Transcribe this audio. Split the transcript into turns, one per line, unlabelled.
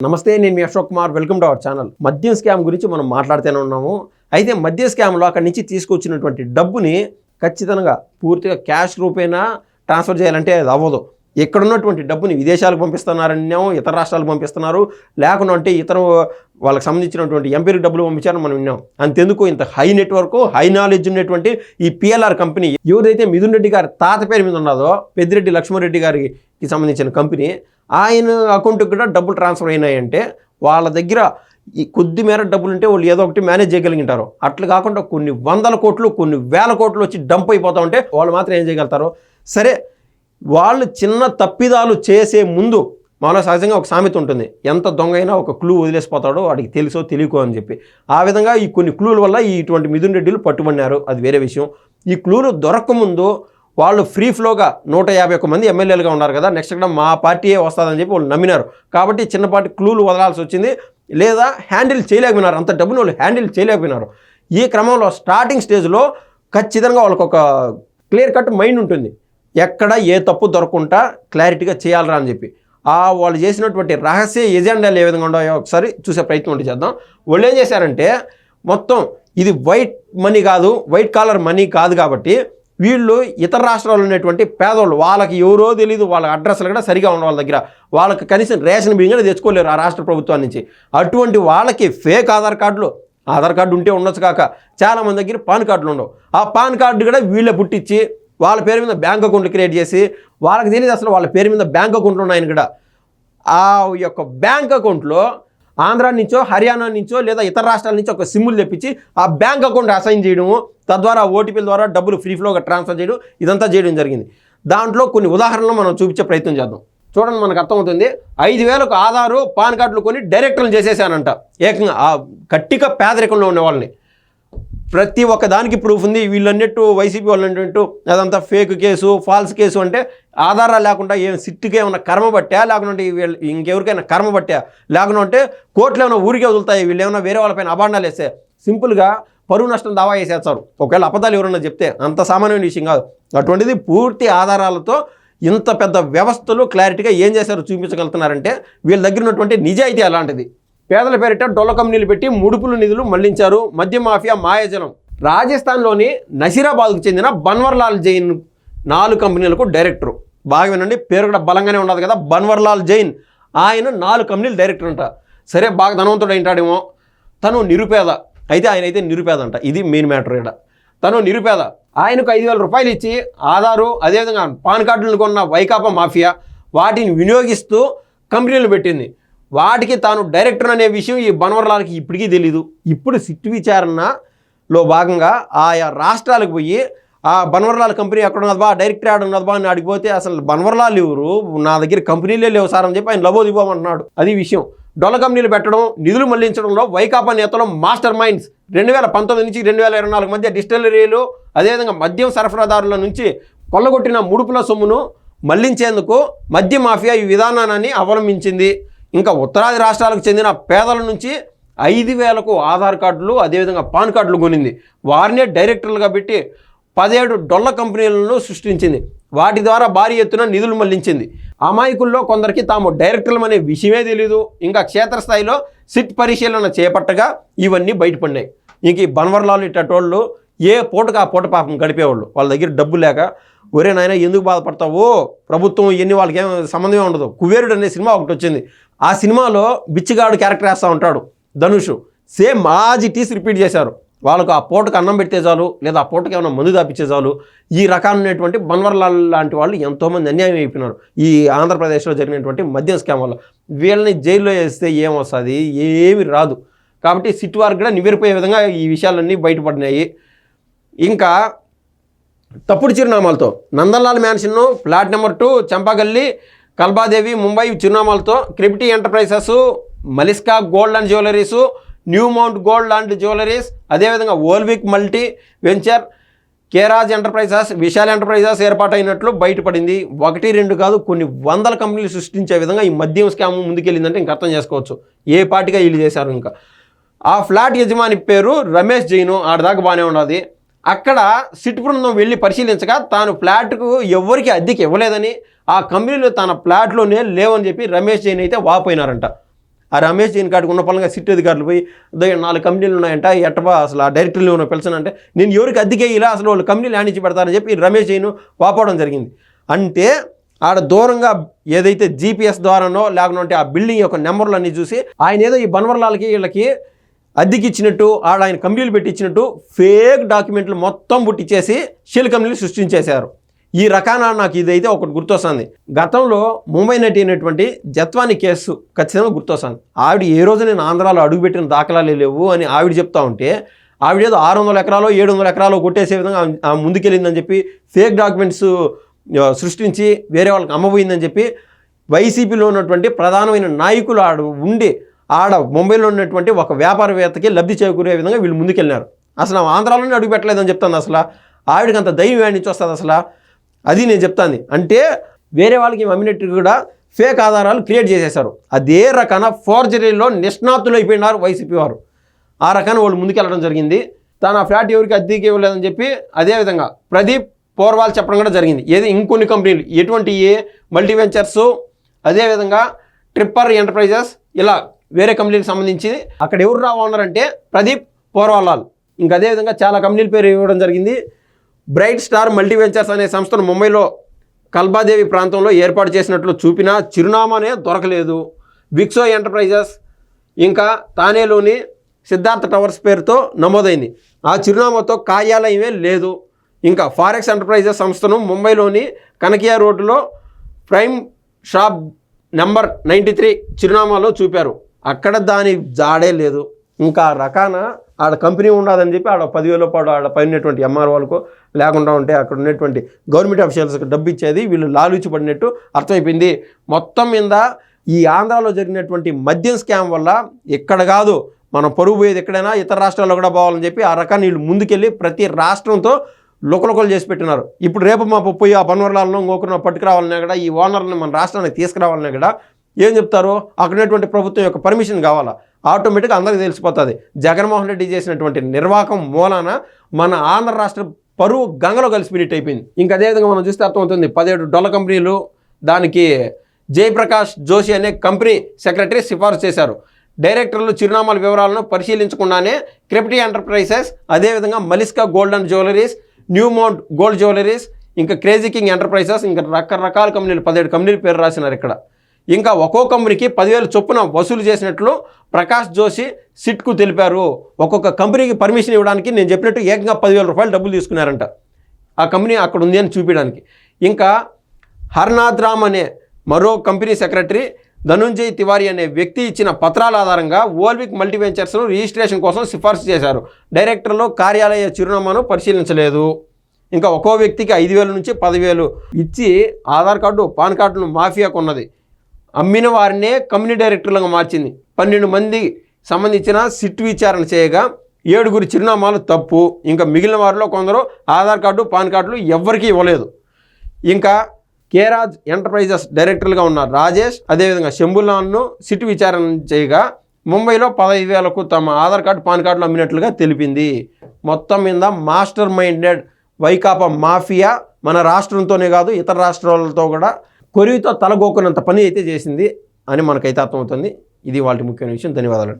నమస్తే నేను మీ Ashok Kumar. Welcome to our channel. మద్యం స్కామ్ గురించి మనం మాట్లాడుతూనే ఉన్నాము. అయితే మద్య స్కామ్లో అక్కడి నుంచి తీసుకొచ్చినటువంటి డబ్బుని ఖచ్చితంగా పూర్తిగా క్యాష్ రూపేనా ట్రాన్స్ఫర్ చేయాలంటే అది అవ్వదు. ఎక్కడున్నటువంటి డబ్బుని విదేశాలకు పంపిస్తున్నారనేమో ఇతర రాష్ట్రాలకు పంపిస్తున్నారు లేకుండా అంటే ఇతర వాళ్ళకి సంబంధించినటువంటి ఎంపీరికి డబ్బులు పంపించారని మనం విన్నాం. అంతెందుకు ఇంత హై నెట్వర్క్ హై నాలెడ్జ్ ఉన్నటువంటి ఈ పిఎల్ఆర్ కంపెనీ ఎవరైతే మిథున్ రెడ్డి గారి తాత పేరు మీద ఉన్నదో పెద్దిరెడ్డి లక్ష్మారెడ్డి గారికి సంబంధించిన కంపెనీ ఆయన అకౌంట్కి కూడా డబ్బులు ట్రాన్స్ఫర్ అయినాయంటే వాళ్ళ దగ్గర ఈ కొద్ది మేర డబ్బులు ఉంటే వాళ్ళు ఏదో ఒకటి మేనేజ్ చేయగలిగింటారు. అట్లా కాకుండా కొన్ని వందల కోట్లు కొన్ని వేల కోట్లు వచ్చి డంప్ అయిపోతా ఉంటే వాళ్ళు మాత్రం ఏం చేయగలుగుతారు? సరే వాళ్ళు చిన్న తప్పిదాలు చేసే ముందు మాలో సహజంగా ఒక సామెత ఉంటుంది. ఎంత దొంగ అయినా ఒక క్లూ వదిలేసిపోతాడో వాడికి తెలుసో తెలియకో అని చెప్పి. ఆ విధంగా ఈ కొన్ని క్లూల వల్ల ఈ ఇటువంటి మిథున్ రెడ్డిలు పట్టుబడినారు. అది వేరే విషయం. ఈ క్లూలు దొరకముందు వాళ్ళు ఫ్రీ ఫ్లోగా నూట యాభై ఒక్క మంది ఎమ్మెల్యేలుగా ఉన్నారు కదా నెక్స్ట్ కూడా మా పార్టీయే వస్తుందని చెప్పి వాళ్ళు నమ్మినారు. కాబట్టి చిన్నపాటి క్లూలు వదలాల్సి వచ్చింది. లేదా హ్యాండిల్ చేయలేకపోయినారు. అంత డబ్బును వాళ్ళు హ్యాండిల్ చేయలేకపోయినారు. ఈ క్రమంలో స్టార్టింగ్ స్టేజ్లో ఖచ్చితంగా వాళ్ళకు ఒక క్లియర్ కట్ మైండ్ ఉంటుంది. ఎక్కడ ఏ తప్పు దొరకకుండా క్లారిటీగా చేయాలరా అని చెప్పి. ఆ వాళ్ళు చేసినటువంటి రహస్య ఎజెండాలు ఏ విధంగా ఉన్నాయో ఒకసారి చూసే ప్రయత్నం ఉంటే చేద్దాం. వాళ్ళు ఏం చేశారంటే మొత్తం ఇది వైట్ మనీ కాదు వైట్ కాలర్ మనీ కాదు కాబట్టి వీళ్ళు ఇతర రాష్ట్రాల్లో ఉన్నటువంటి పేదవాళ్ళు వాళ్ళకి ఎవరో తెలియదు వాళ్ళ అడ్రస్లు కూడా సరిగా ఉన్న వాళ్ళ దగ్గర. వాళ్ళకి కనీసం రేషన్ బియ్యం కూడా తెచ్చుకోలేరు ఆ రాష్ట్ర ప్రభుత్వం నుంచి. అటువంటి వాళ్ళకి ఫేక్ ఆధార్ కార్డులు ఆధార్ కార్డు ఉంటే ఉండొచ్చు కాక చాలామంది దగ్గర పాన్ కార్డులు ఉండవు. ఆ పాన్ కార్డు కూడా వీళ్ళే పుట్టించి వాళ్ళ పేరు మీద బ్యాంక్ అకౌంట్లు క్రియేట్ చేసి వాళ్ళకి తెలియదు అసలు వాళ్ళ పేరు మీద బ్యాంక్ అకౌంట్లు ఉన్నాయని కూడా. ఆ యొక్క బ్యాంక్ అకౌంట్లో ఆంధ్ర నుంచో హర్యానా నుంచో లేదా ఇతర రాష్ట్రాల నుంచి ఒక సిమ్ములు తెప్పించి ఆ బ్యాంక్ అకౌంట్ అసైన్ చేయడము తద్వారా ఓటీపీల ద్వారా డబ్బులు ఫ్రీ ఫ్లోగా ట్రాన్స్ఫర్ చేయడం ఇదంతా చేయడం జరిగింది. దాంట్లో కొన్ని ఉదాహరణలు మనం చూపించే ప్రయత్నం చేద్దాం. చూడండి మనకు అర్థమవుతుంది. ఐదు వేలకు ఆధారు పాన్ కార్డులు కొని డైరెక్టర్లు చేసేసానంట. ఏకంగా ఆ కట్టిక పేదరికంలో ఉన్న వాళ్ళని. ప్రతి ఒక్క దానికి ప్రూఫ్ ఉంది. వీళ్ళన్నట్టు వైసీపీ వాళ్ళు అన్నట్టు అదంతా ఫేక్ కేసు ఫాల్స్ కేసు అంటే ఆధారాలు లేకుండా ఏం సిట్టుకి ఏమైనా కర్మ పట్టా? లేకుంటే వీళ్ళు ఇంకెవరికైనా కర్మ పట్టా? లేకుండా అంటే కోర్టులు ఏమైనా ఊరికే వదులుతాయి? వీళ్ళు ఏమైనా వేరే వాళ్ళపైన అభాండాలు వేస్తే సింపుల్గా పరువు నష్టం దావా వేసేస్తారు ఒకవేళ అబద్ధాలు ఎవరన్నా చెప్తే అంత సామాన్యమైన విషయం కాదు. అటువంటిది పూర్తి ఆధారాలతో ఇంత పెద్ద వ్యవస్థలు క్లారిటీగా ఏం చేశారో చూపించగలుగుతున్నారంటే వీళ్ళ దగ్గర ఉన్నటువంటి నిజాయితీ అలాంటిది. పేదల పేరిట డొల్ల కంపెనీలు పెట్టి ముడుపుల నిధులు మళ్ళించారు. మద్య మాఫియా మాయాజలం. రాజస్థాన్లోని నసీరాబాద్కు చెందిన బన్వర్లాల్ జైన్ నాలుగు కంపెనీలకు డైరెక్టరు. బాగా వినండి పేరు కూడా బలంగానే ఉన్నది కదా బన్వర్లాల్ జైన్. ఆయన నాలుగు కంపెనీలు డైరెక్టర్ అంట. సరే బాగా ధనవంతుడు అయింటాడేమో. తను నిరుపేద. అయితే ఆయన అయితే నిరుపేద అంట. ఇది మెయిన్ మ్యాటర్ ఇక్కడ. తను నిరుపేద. ఆయనకు ఐదు వేల రూపాయలు ఇచ్చి ఆధారు అదేవిధంగా పాన్ కార్డులను కొన్న వైకాపా మాఫియా వాటిని వినియోగిస్తూ కంపెనీలు పెట్టింది. వాటికి తాను డైరెక్టర్ అనే విషయం ఈ బనవర్లాలకి ఇప్పటికీ తెలీదు. ఇప్పుడు సిట్ విచారణలో భాగంగా ఆయా రాష్ట్రాలకు పోయి ఆ బన్వర్లాల్ కంపెనీ ఎక్కడ ఉన్నదబా డైరెక్టర్ ఆడ ఉన్నది అని అడిగిపోతే అసలు బన్వర్లాల్ ఎవరు? నా దగ్గర కంపెనీలే లేవు సార్ అని చెప్పి ఆయన లబో అది విషయం. డొల్ల కంపెనీలు పెట్టడం నిధులు మళ్ళించడంలో వైకాపా నేతలు మాస్టర్ మైండ్స్. రెండు వేల పంతొమ్మిది నుంచి రెండు వేల ఇరవై నాలుగు మధ్య డిస్టిలరీలు అదేవిధంగా మద్యం సరఫరాదారుల నుంచి కొల్లగొట్టిన ముడుపుల సొమ్మును మళ్ళించేందుకు మద్య మాఫియా ఈ విధానాన్ని అవలంబించింది. ఇంకా ఉత్తరాది రాష్ట్రాలకు చెందిన పేదల నుంచి ఐదు వేలకు ఆధార్ కార్డులు అదేవిధంగా పాన్ కార్డులు కొనింది. వారినే డైరెక్టర్లుగా పెట్టి పదిహేడు డొల్ల కంపెనీలను సృష్టించింది. వాటి ద్వారా భారీ ఎత్తున నిధులు మళ్ళించింది. అమాయకుల్లో కొందరికి తాము డైరెక్టర్లు అనే విషయమే తెలియదు ఇంకా క్షేత్రస్థాయిలో సిట్ పరిశీలన చేపట్టగా ఇవన్నీ బయటపడినాయి. ఇంక ఈ బన్వర్లాలు ఇట్టేటోళ్ళు ఏ పూటకు ఆ పూట పాపం గడిపేవాళ్ళు. వాళ్ళ దగ్గర డబ్బు లేక ఒరే నాయన ఎందుకు బాధపడతావు? ప్రభుత్వం ఇవన్నీ వాళ్ళకి ఏం సంబంధమే ఉండదు. కుబేరుడు అనే సినిమా ఒకటి వచ్చింది. ఆ సినిమాలో బిచ్చిగాడు క్యారెక్టర్ వేస్తూ ఉంటాడు ధనుష్. సేమ్ మాజీ టీస్ రిపీట్ చేశారు. వాళ్ళకు ఆ పూటకు అన్నం పెడితే చాలు లేదా ఆ పూటకి ఏమైనా మందు దాపించే చాలు. ఈ రకాలైనటువంటి బన్వర్లాల్ లాంటి వాళ్ళు ఎంతోమంది అన్యాయం అయిపోయినారు. ఈ ఆంధ్రప్రదేశ్లో జరిగినటువంటి మద్యం స్కామ్ వల్ల. వీళ్ళని జైల్లో వేస్తే ఏమొస్తుంది? ఏమి రాదు. కాబట్టి సిట్ వారికి కూడా నివేరిపోయే విధంగా ఈ విషయాలన్నీ బయటపడినాయి. ఇంకా తప్పుడు చిరునామాలతో Nandanlal mansion flat number two Champagalli Kalbadevi Mumbai చిరునామాలతో Kripti enterprises Maliska gold and jewelleries new mount gold and jewelleries అదేవిధంగా Olvik multi venture Keraj enterprises Vishal enterprises ఏర్పాటైనట్లు బయటపడింది. ఒకటి రెండు కాదు కొన్ని వందల కంపెనీలు సృష్టించే విధంగా ఈ మద్యం స్కామ్ ముందుకెళ్ళిందంటే ఇంకా అర్థం చేసుకోవచ్చు. ఏ పార్టీగా వీళ్ళు చేశారు ఇంకా? ఆ ఫ్లాట్ యజమాని పేరు రమేష్ జైను ఆడదాకా బాగానే ఉన్నది అక్కడ సిట్ బృందం వెళ్ళి పరిశీలించగా తాను ఫ్లాట్కు ఎవరికి అద్దెకి ఇవ్వలేదని ఆ కంపెనీలు తన ఫ్లాట్లోనే లేవని చెప్పి రమేష్ జైన్ అయితే వాపోయినారంట. ఆ రమేష్ జైన్ కాడికి ఉన్న పనులుగా సిట్ అధికారులు పోయి నాలుగు కంపెనీలు ఉన్నాయంట ఎట్టబా అసలు ఆ డైరెక్టర్లు ఉన్న పిలిచానంటే నేను ఎవరికి అద్దెకే ఇలా అసలు వాళ్ళు కంపెనీలు ఆనించి పెడతారని చెప్పి రమేష్ జైన్ వాపోవడం జరిగింది. అంటే ఆడ దూరంగా ఏదైతే జీపీఎస్ ద్వారానో లేకుంటే ఆ బిల్డింగ్ యొక్క నెంబర్లు అన్నీ చూసి ఆయన ఏదో ఈ బన్వర్లాలకి వీళ్ళకి అద్దెకి ఇచ్చినట్టు ఆడ ఆయన కంపెనీలు పెట్టి ఇచ్చినట్టు ఫేక్ డాక్యుమెంట్లు మొత్తం పుట్టించేసి షెల్ కంపెనీలు సృష్టించేశారు. ఈ రకాన నాకు ఇదైతే ఒకటి గుర్తొస్తుంది. గతంలో ముంబై నటి అయినటువంటి జత్వాని కేసు ఖచ్చితంగా గుర్తొస్తుంది. ఆవిడ ఏ రోజు నేను ఆంధ్రాలో అడుగుపెట్టిన దాఖలాలు లేవు అని ఆవిడ చెప్తా ఉంటే ఆవిడ ఏదో ఆరు వందల ఎకరాలు ఏడు వందల ఎకరాలు కొట్టేసే విధంగా ముందుకెళ్ళిందని చెప్పి ఫేక్ డాక్యుమెంట్స్ సృష్టించి వేరే వాళ్ళకి అమ్మబోయిందని చెప్పి వైసీపీలో ఉన్నటువంటి ప్రధానమైన నాయకులు ఆడ ఉండి ఆడ ముంబైలో ఉన్నటువంటి ఒక వ్యాపారవేత్తకి లబ్ధి చేకూరే విధంగా వీళ్ళు ముందుకెళ్ళినారు. అసలు ఆంధ్రాలోనే అడుగుపెట్టలేదని చెప్తాను అసలు. ఆవిడకి అంత ధైర్యం నుంచి వస్తుంది అసలు? అది నేను చెప్తాను అంటే వేరే వాళ్ళకి అమ్మినట్టు కూడా ఫేక్ ఆధారాలు క్రియేట్ చేసేశారు. అదే రకాన ఫోర్జరీలో నిష్ణాతులు అయిపోయినారు వైసీపీ వారు. ఆ రకాన వాళ్ళు ముందుకెళ్ళడం జరిగింది. తను ఆ ఫ్లాట్ ఎవరికి అద్దెకి ఇవ్వలేదని చెప్పి అదేవిధంగా ప్రదీప్ పోర్వాల్ చెప్పడం కూడా జరిగింది. ఏది ఇంకొన్ని కంపెనీలు ఎటువంటి ఏ మల్టీ వెంచర్స్ అదేవిధంగా ట్రిప్పర్ ఎంటర్ప్రైజెస్ ఇలా వేరే కంపెనీకి సంబంధించి అక్కడ ఎవరు రావాలన్నారంటే ప్రదీప్ పోర్వాలాల్ ఇంకా అదేవిధంగా చాలా కంపెనీల పేరు ఇవ్వడం జరిగింది. బ్రైట్ స్టార్ మల్టీ వెంచర్స్ అనే సంస్థను ముంబైలో కల్బాదేవి ప్రాంతంలో ఏర్పాటు చేసినట్లు చూపినా చిరునామానే దొరకలేదు. విక్సో ఎంటర్ప్రైజెస్ ఇంకా తానేలోని సిద్ధార్థ టవర్స్ పేరుతో నమోదైంది. ఆ చిరునామాతో కార్యాలయమే లేదు. ఇంకా ఫారెక్స్ ఎంటర్ప్రైజెస్ సంస్థను ముంబైలోని కనకియా రోడ్డులో prime shop number ninety three చిరునామాలో చూపారు. అక్కడ దాని జాడే లేదు. ఇంకా రకాన ఆడ కంపెనీ ఉండదని చెప్పి ఆడ పదివేల పాటు ఆడ పైన ఉన్నటువంటి ఎంఆర్ వాళ్ళకు లేకుండా ఉంటే అక్కడ ఉన్నటువంటి గవర్నమెంట్ ఆఫీషియల్స్కి డబ్బు ఇచ్చేది వీళ్ళు లాలూచి పడినట్టు అర్థమైపోయింది. మొత్తం మీద ఈ ఆంధ్రాలో జరిగినటువంటి మద్యం స్కామ్ వల్ల ఇక్కడ కాదు మనం పరుగు పోయేది ఎక్కడైనా ఇతర రాష్ట్రాల్లో కూడా పోవాలని చెప్పి ఆ రకాన్ని వీళ్ళు ముందుకెళ్ళి ప్రతి రాష్ట్రంతో లుకలుకలు చేసి పెట్టినారు. ఇప్పుడు రేపు మా పోయి ఆ పన్వర్లాలను ఇంకొకరిని పట్టుకురావాలన్నా కూడా ఈ ఓనర్ని మన రాష్ట్రానికి తీసుకురావాలన్నా కూడా ఏం చెప్తారు? అక్కడ ఉన్నటువంటి ప్రభుత్వం యొక్క పర్మిషన్ కావాలా? ఆటోమేటిక్గా అందరికీ తెలిసిపోతుంది. జగన్మోహన్ రెడ్డి చేసినటువంటి నిర్వాహకం మూలాన మన ఆంధ్ర రాష్ట్ర పరువు గంగలో కలిసి కలిసిపోయినట్టు అయిపోయింది. ఇంకా అదేవిధంగా మనం చూస్తే అర్థమవుతుంది పదిహేడు డొల్ల కంపెనీలు దానికి జయప్రకాష్ జోషి అనే కంపెనీ సెక్రటరీ సిఫార్సు చేశారు. డైరెక్టర్లు చిరునామాల వివరాలను పరిశీలించకుండానే క్రిప్టీ ఎంటర్ప్రైజెస్ అదేవిధంగా Maliska gold and jewelleries new mount gold jewelleries ఇంకా క్రేజీ కింగ్ ఎంటర్ప్రైజెస్ ఇంకా రకరకాల కంపెనీలు పదిహేడు కంపెనీల పేరు రాసినారు ఇక్కడ. ఇంకా ఒక్కో కంపెనీకి పదివేలు చొప్పున వసూలు చేసినట్లు ప్రకాష్ జోషి సిట్కు తెలిపారు. ఒక్కొక్క కంపెనీకి పర్మిషన్ ఇవ్వడానికి నేను చెప్పినట్టు ఏకంగా పదివేల రూపాయలు డబ్బులు తీసుకున్నారంట. ఆ కంపెనీ అక్కడ ఉంది అని చూపించడానికి. ఇంకా హర్నాథ్ రామ్ అనే మరో కంపెనీ సెక్రటరీ ధనుంజయ్ తివారీ అనే వ్యక్తి ఇచ్చిన పత్రాల ఆధారంగా ఓల్విక్ మల్టీవెంచర్స్ను రిజిస్ట్రేషన్ కోసం సిఫార్సు చేశారు. డైరెక్టర్లు కార్యాలయ చిరునామాను పరిశీలించలేదు. ఇంకా ఒక్కో వ్యక్తికి ఐదు వేల నుంచి పదివేలు ఇచ్చి ఆధార్ కార్డు పాన్ కార్డును మాఫియాకు ఉన్నది అమ్మిన వారినే కంపెనీ డైరెక్టర్లుగా మార్చింది. పన్నెండు మంది సంబంధించిన సిట్ విచారణ చేయగా ఏడుగురు చిరునామాలు తప్పు. ఇంకా మిగిలిన వారిలో కొందరు ఆధార్ కార్డు పాన్ కార్డులు ఎవ్వరికీ ఇవ్వలేదు. ఇంకా కేరాజ్ ఎంటర్ప్రైజెస్ డైరెక్టర్లుగా ఉన్న రాజేష్ అదేవిధంగా శంభులాన్ను సిట్ విచారణ చేయగా ముంబైలో పదహైదు వేలకు తమ ఆధార్ కార్డు పాన్ కార్డులు అమ్మినట్లుగా తెలిపింది. మొత్తం మీద మాస్టర్ మైండెడ్ వైకాపా మాఫియా మన రాష్ట్రంతోనే కాదు ఇతర రాష్ట్రాలతో కూడా కొరివితో తలగోకునంత పని అయితే చేసింది అని మనకైతే అర్థమవుతుంది. ఇది వాళ్ళ ముఖ్యమైన విషయం. ధన్యవాదాలు.